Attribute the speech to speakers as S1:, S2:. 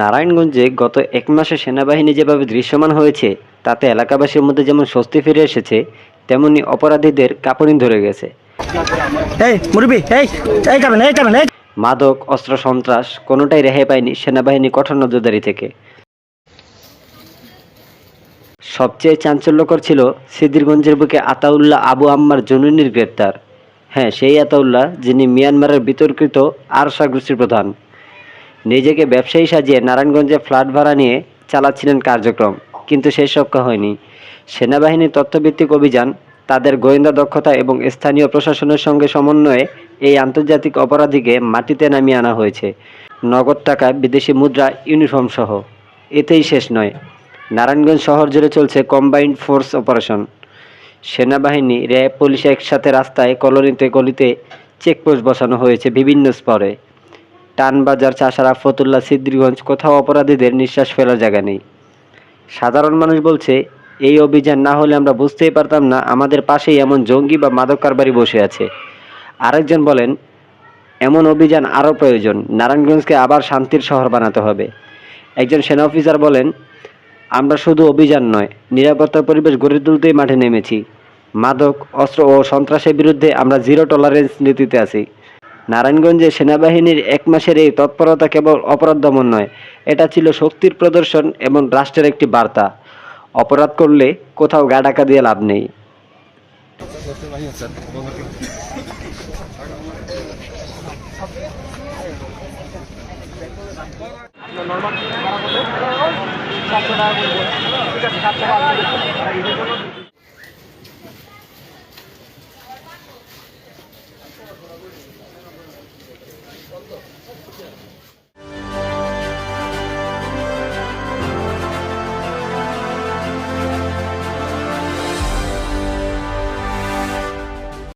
S1: নারায়ণগঞ্জে গত এক মাসে সেনাবাহিনী যেভাবে দৃশ্যমান হয়েছে তাতে এলাকাবাসীর মধ্যে যেমন স্বস্তি ফিরে এসেছে তেমনি অপরাধীদের কাঁপুনি ধরে গেছে। মাদক অস্ত্র সন্ত্রাস কোনোটাই রেহাই পায়নি সেনাবাহিনী কঠোর নজরদারি থেকে। সবচেয়ে চাঞ্চল্যকর ছিল সিদ্দিরগঞ্জের বুকে আতাউল্লাহ আবু আম্মার জনুনির গ্রেপ্তার। হ্যাঁ সেই আতাউল্লাহ যিনি মিয়ানমারের বিতর্কিত আরসা গোষ্ঠীর প্রধান। নিজেকে ব্যবসায়ী সাজিয়ে নারায়ণগঞ্জে ফ্ল্যাট ভাড়া নিয়ে চালাচ্ছিলেন কার্যক্রম, কিন্তু শেষ রক্ষা হয়নি। সেনাবাহিনীর তথ্যভিত্তিক অভিযান, তাদের গোয়েন্দা দক্ষতা এবং স্থানীয় প্রশাসনের সঙ্গে সমন্বয়ে এই আন্তর্জাতিক অপরাধীকে মাটিতে নামিয়ে আনা হয়েছে। নগদ টাকা বিদেশি মুদ্রা, ইউনিফর্ম সহ। এতেই শেষ নয়। নারায়ণগঞ্জ শহর জুড়ে চলছে কম্বাইন্ড ফোর্স অপারেশন। সেনাবাহিনী, র্যাব, পুলিশ একসাথে রাস্তায় কলোনিতে, গলিতে চেকপোস্ট বসানো হয়েছে বিভিন্ন স্তরে। টানবাজার চাষারা, ফতুল্লা সিদ্দিরগঞ্জ কোথাও অপরাধীদের নিঃশ্বাস ফেলার জায়গা নেই। সাধারণ মানুষ বলছে, এই অভিযান না হলে আমরা বুঝতেই পারতাম না আমাদের পাশেই এমন জঙ্গি বা মাদক কারবারি বসে আছে। আরেকজন বলেন, এমন অভিযান আরও প্রয়োজন। নারায়ণগঞ্জকে আবার শান্তির শহর বানাতে হবে। একজন সেনা অফিসার বলেন, আমরা শুধু অভিযান নয়, নিরাপত্তা পরিবেশ গড়ে তুলতেই মাঠে নেমেছি। মাদক, অস্ত্র ও সন্ত্রাসের বিরুদ্ধে আমরা জিরো টলারেন্স নীতিতে আছি। নারায়ণগঞ্জে সেনাবাহিনীর এক মাসের এই তৎপরতা কেবল অপরাধ দমন নয়, এটা ছিল শক্তির প্রদর্শন এবং রাষ্ট্রের একটি বার্তা। অপরাধ করলে কোথাও গা ডাকা দিয়ে লাভ নেই।